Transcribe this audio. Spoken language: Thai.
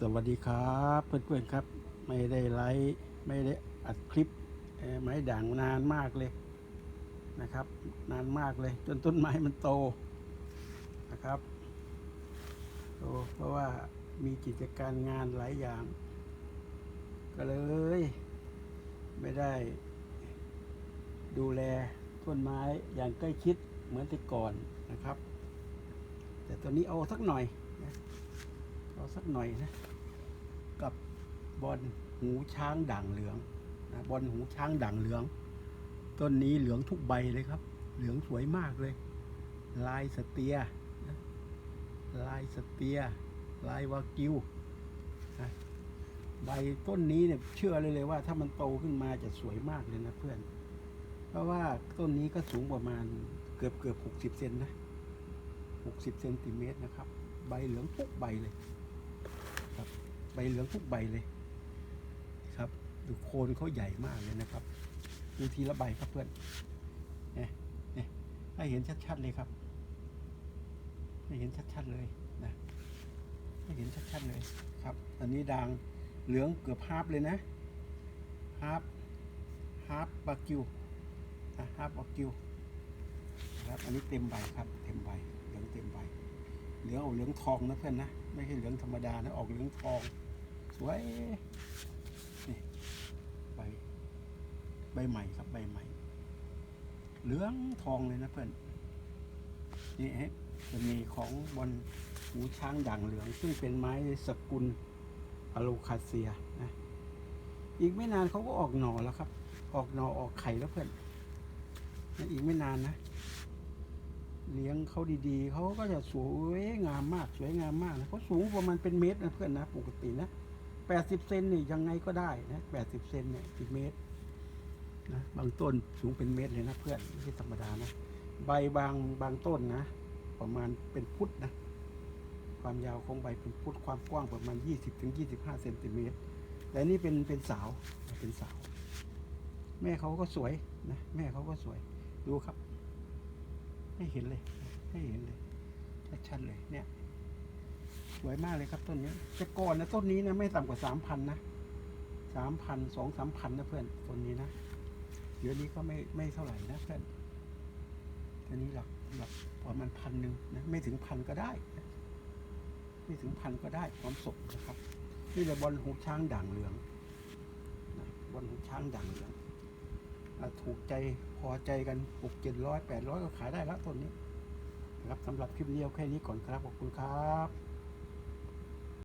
สวัสดีครับเพื่อนๆครับ ไม่ได้ไลฟ์ไม่ได้อัดคลิปไม้ด่างนานมากเลยนะครับ นานมากเลย จนต้นไม้มันโตนะครับโตเพราะว่ามีกิจการงานหลายอย่าง ก็เลย ไม่ได้ ดูแลต้นไม้อย่างใกล้ชิดเหมือนแต่ก่อนนะครับ แต่ตัวนี้เอาสักหน่อยนะ เอาสักหน่อยนะ กับบอลหูช้างด่างเหลืองนะบอลหูช้างด่างเหลือง ต้นนี้เหลืองทุกใบเลยครับ เหลืองสวยมากเลย ลายสเตียนะลายสเตีย ลายวากิวนะใบต้นนี้เนี่ยเชื่อเลยเลยว่า ถ้ามันโตขึ้นมาจะสวยมากเลยนะเพื่อน เพราะว่าต้นนี้ก็สูงประมาณเกือบเกือบหกสิบเซนนะหกสิบเซนติเมตรนะครับ ใบเหลืองทุกใบเลย ใบเหลืองทุกใบเลยครับ ดูโคนเขาใหญ่มากเลยนะครับ ดูทีละใบครับเพื่อนเนี่ยเนี่ยให้เห็นชัดๆเลยครับ ให้เห็นชัดๆเลยนะให้เห็นชัดๆเลยครับ อันนี้ด่างเหลืองเกือบฮาร์ปเลยนะฮาร์ปฮาร์ปบากิวนะฮาร์ปบากิวครับ อันนี้เต็มใบครับ เต็มใบ เหลืองออกเหลืองทองนะเพื่อนนะ ไม่ใช่เหลืองธรรมดานะ ออกเหลืองทอง สวย นี่ใบใบใหม่ครับใบใหม่ เหลืองทองเลยนะเพื่อน นี่ฮะจะมีของบอลหูช้างด่างเหลือง ซึ่งเป็นไม้สกุลอะโลคาเซียนะ อีกไม่นานเขาก็ออกหน่อแล้วครับ ออกหน่อออกไข่แล้วเพื่อนนั่นอีกไม่นานนะ เลี้ยงเขาดีๆ เขาก็จะสวยงามมากสวยงามมากนะเขาสูงประมาณเป็นเมตรนะเพื่อนนะปกตินะแปดสิบเซนนี่ยังไงก็ได้นะแปดสิบเซนเนี่ยสิบเมตรนะบางต้นสูงเป็นเมตรเลยนะเพื่อนไม่ใช่ธรรมดานะใบบางบางต้นนะ ประมาณเป็นฟุตนะ ความยาวของใบเป็นฟุตความกว้างประมาณยี่สิบถึงยี่สิบห้าเซนติเมตรแต่นี่เป็นเป็นสาวเป็นสาว แม่เขาก็สวยนะแม่เขาก็สวยดูครับ ให้เห็นเลยให้เห็นเลยชัดเลยเนี่ยสวยมากเลยครับต้นนี้แต่ก่อนนะต้นนี้นะไม่ต่ำกว่าสามพันนะสามพันสองสามพันนะเพื่อนต้นนี้นะเดี๋ยวนี้ก็ไม่ไม่เท่าไหร่นะเพื่อนตัวนี้หลักหลักประมาณพันหนึ่งนะไม่ถึงพันก็ได้นะไม่ถึงพันก็ได้ความสดนะครับ นี่แหละบอลหูช้างด่างเหลืองนะบอลหูช้างด่างเหลือง อะถูกใจพอใจกันหกเจ็ดร้อยแปดร้อยก็ขายได้แล้วต้นนี้นะครับสำหรับคลิปเดียวแค่นี้ก่อนครับขอบคุณครับ